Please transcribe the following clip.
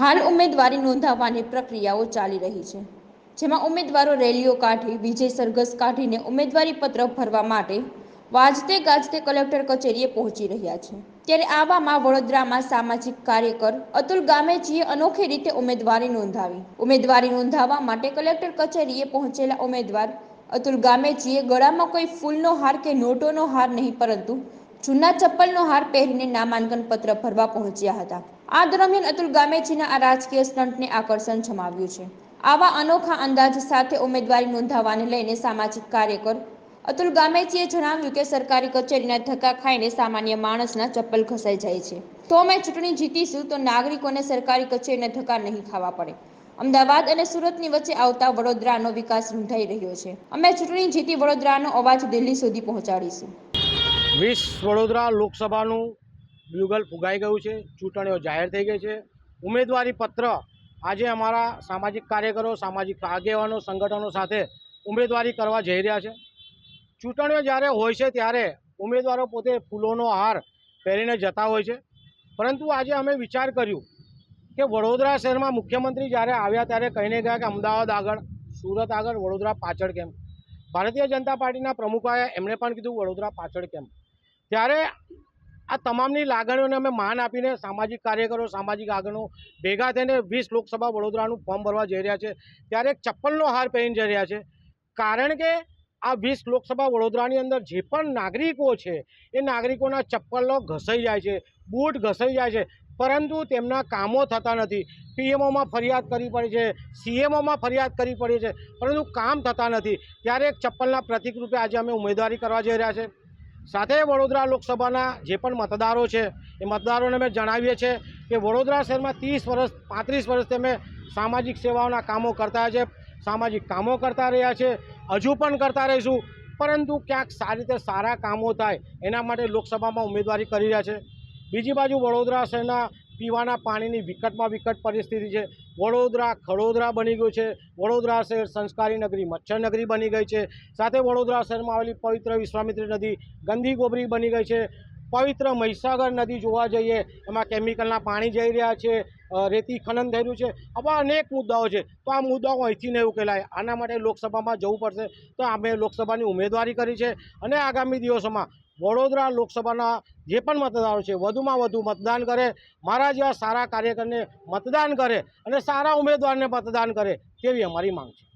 હાલ ઉમેદવારી નોંધાવવાની પ્રક્રિયાઓ ચાલી રહી છે, જેમાં ઉમેદવારો રેલીઓ કાઢી, વિજય સરઘસ કાઢીને ઉમેદવારી પત્ર ભરવા માટે વાજતે ગાજતે કલેક્ટર કચેરીએ પહોંચી રહ્યા છે. ત્યારે આવામાં વડોદરામાં સામાજિક કાર્યકર અતુલ ગામેજીએ અનોખી રીતે ઉમેદવારી નોંધાવી. ઉમેદવારી નોંધાવવા માટે કલેક્ટર કચેરીએ પહોંચેલા ઉમેદવાર અતુલ ગામેજીએ ગળામાં કોઈ ફૂલનો હાર કે નોટોનો હાર નહીં, પરંતુ જૂના ચપ્પલનો હાર પહેરીને નામાંકન પત્ર ભરવા પહોંચ્યા હતા. આ દરમિયાન અતુલ ગામેચીના આ રાજકીય સ્ટન્ટને આકર્ષણ જમાવ્યું છે. આવા અનોખા અંદાજ સાથે ઉમેદવારી નોંધાવવાને લઈને સામાજિક કાર્યકર અતુલ ગામેચીએ જણાવ્યું કે સરકારી કચેરીના ધક્કા ખાઈને સામાન્ય માણસના ચપ્પલ ઘસાઈ જાય છે. તો અમે ચૂંટણી જીતીશું તો નાગરિકોને સરકારી કચેરીના ધક્કા નહીં ખાવા પડે. અમદાવાદ અને સુરતની વચ્ચે આવતા વડોદરાનો વિકાસ રૂંધાઈ રહ્યો છે. અમે ચૂંટણી જીતી વડોદરાનો અવાજ દિલ્હી સુધી પહોંચાડીશું. વીસ વડોદરા લોકસભાનું બ્યુગલ ફુગાઈ ગયું છે, ચૂંટણીઓ જાહેર થઈ ગઈ છે. ઉમેદવારી પત્ર, આજે અમારા સામાજિક કાર્યકરો, સામાજિક આગેવાનો, સંગઠનો સાથે ઉમેદવારી કરવા જઈ રહ્યા છે. ચૂંટણીઓ જ્યારે હોય છે ત્યારે ઉમેદવારો પોતે ફૂલોનો હાર પહેરીને જતા હોય છે. પરંતુ આજે અમે વિચાર કર્યું કે વડોદરા શહેરમાં મુખ્યમંત્રી જ્યારે આવ્યા ત્યારે કહીને ગયા કે અમદાવાદ આગળ, સુરત આગળ, વડોદરા પાછળ કેમ? ભારતીય જનતા પાર્ટીના પ્રમુખોએ એમણે પણ કીધું, વડોદરા પાછળ કેમ? ત્યારે આ તમામની લાગણીઓને અમે માન આપીને સામાજિક કાર્યકરો, સામાજિક આગળનો ભેગા થઈને વીસ લોકસભા વડોદરાનું ફોર્મ ભરવા જઈ રહ્યા છે. ત્યારે એક ચપ્પલનો હાર પહેરીને જઈ રહ્યા છે. કારણ કે આ વીસ લોકસભા વડોદરાની અંદર જે પણ નાગરિકો છે, એ નાગરિકોના ચપ્પલો ઘસાઈ જાય છે, બૂટ ઘસાઈ જાય છે. પરંતુ તેમના કામો થતા નથી. પીએમઓમાં ફરિયાદ કરવી પડે છે, સીએમઓમાં ફરિયાદ કરવી પડે છે, પરંતુ કામ થતા નથી. ત્યારે એક ચપ્પલના પ્રતિક રૂપે આજે અમે ઉમેદવારી કરવા જઈ રહ્યા છે. સાથે વડોદરા લોકસભાના જે પણ મતદારો છે, એ મતદારોને અમે જણાવીએ છીએ કે વડોદરા શહેરમાં ત્રીસ વર્ષ, પાંત્રીસ વર્ષથી અમે સામાજિક સેવાઓના કામો કરતા છે, સામાજિક કામો કરતા રહ્યા છે, હજુ પણ કરતા રહીશું. પરંતુ ક્યાંક સારી રીતે સારા કામો થાય, એના માટે લોકસભામાં ઉમેદવારી કરી રહ્યા છે. બીજી બાજુ વડોદરા શહેરના પીવાના પાણીની વિકટમાં વિકટ પરિસ્થિતિ છે. વડોદરા ખડોદરા બની ગયું છે. વડોદરા શહેર સંસ્કારી નગરી, મચ્છર નગરી બની ગઈ છે. સાથે વડોદરા શહેરમાં આવેલી પવિત્ર વિશ્વામિત્રી નદી ગંદી ગોબરી બની ગઈ છે. પવિત્ર મહીસાગર નદી જોવા જઈએ, એમાં કેમિકલના પાણી જઈ રહ્યા છે રેતી ખનન થઈ રહ્યું છે. આવા અનેક મુદ્દાઓ છે. તો આ મુદ્દાઓ અહીંથી નહીં ઉકેલાય આના માટે લોકસભામાં જવું પડશે. તો અમે લોકસભાની ઉમેદવારી કરી છે. અને આગામી દિવસોમાં વડોદરા લોકસભાના જે પણ મતદારો છે, વધુમાં વધુ મતદાન કરે, મારા જેવા સારા કાર્યકરને મતદાન કરે અને સારા ઉમેદવારને મતદાન કરે, તેવી અમારી માંગ છે.